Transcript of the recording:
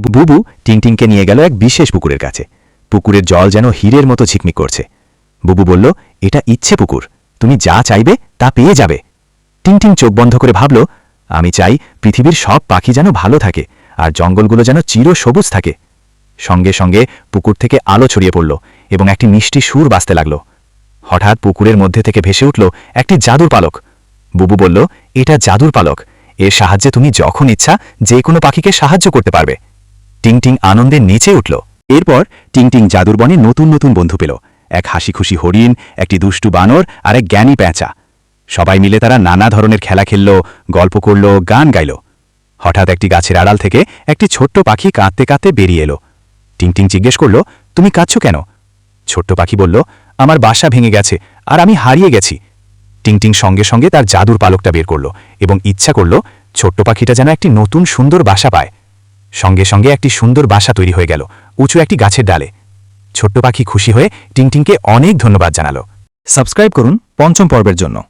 বুবু টিংটিংকে নিয়ে গেল এক বিশেষ পুকুরের কাছে। পুকুরের জল যেন হীরের মতো ঝিকমিক করছে। বুবু বলল, এটা ইচ্ছে পুকুর। তুমি যা চাইবে তা পেয়ে যাবে। টিংটিং চোখ বন্ধ করে ভাবল, আমি চাই পৃথিবীর সব পাখি যেন ভালো থাকে আর জঙ্গলগুলো যেন চির সবুজ থাকে। সঙ্গে সঙ্গে পুকুর থেকে আলো ছড়িয়ে পড়ল এবং একটি মিষ্টি সুর বাজতে লাগল। হঠাৎ পুকুরের মধ্যে থেকে ভেসে উঠল একটি জাদুর পালক। বুবু বলল, এটা জাদুর পালক। এর সাহায্যে তুমি যখন ইচ্ছা যে কোনো পাখিকে সাহায্য করতে পারবে। টিংটিং আনন্দে নেচে উঠল। এরপর টিংটিং জাদুর বনে নতুন নতুন বন্ধু পেল। এক হাসি খুশি হরিণ, একটি দুষ্টু বানর আর এক জ্ঞানী প্যাঁচা। সবাই মিলে তারা নানা ধরনের খেলা খেলল, গল্প করল, গান গাইল। হঠাৎ একটি গাছের আড়াল থেকে একটি ছোট্ট পাখি কাঁদতে কাঁদতে বেরিয়ে এলো। টিংটিং জিজ্ঞেস করল, তুমি কাঁদছ কেন? ছোট্ট পাখি বলল, আমার বাসা ভেঙে গেছে আর আমি হারিয়ে গেছি। টিংটিং সঙ্গে সঙ্গে তার জাদুর পালকটা বের করল এবং ইচ্ছা করল ছোট্ট পাখিটা যেন একটি নতুন সুন্দর বাসা পায়। সঙ্গে সঙ্গে একটি সুন্দর বাসা তৈরি হয়ে গেল, উঁচু একটি গাছের ডালে। ছোট্ট পাখি খুশি হয়ে টিংটিংকে অনেক ধন্যবাদ জানালো। সাবস্ক্রাইব করুন পঞ্চম পর্বের জন্য।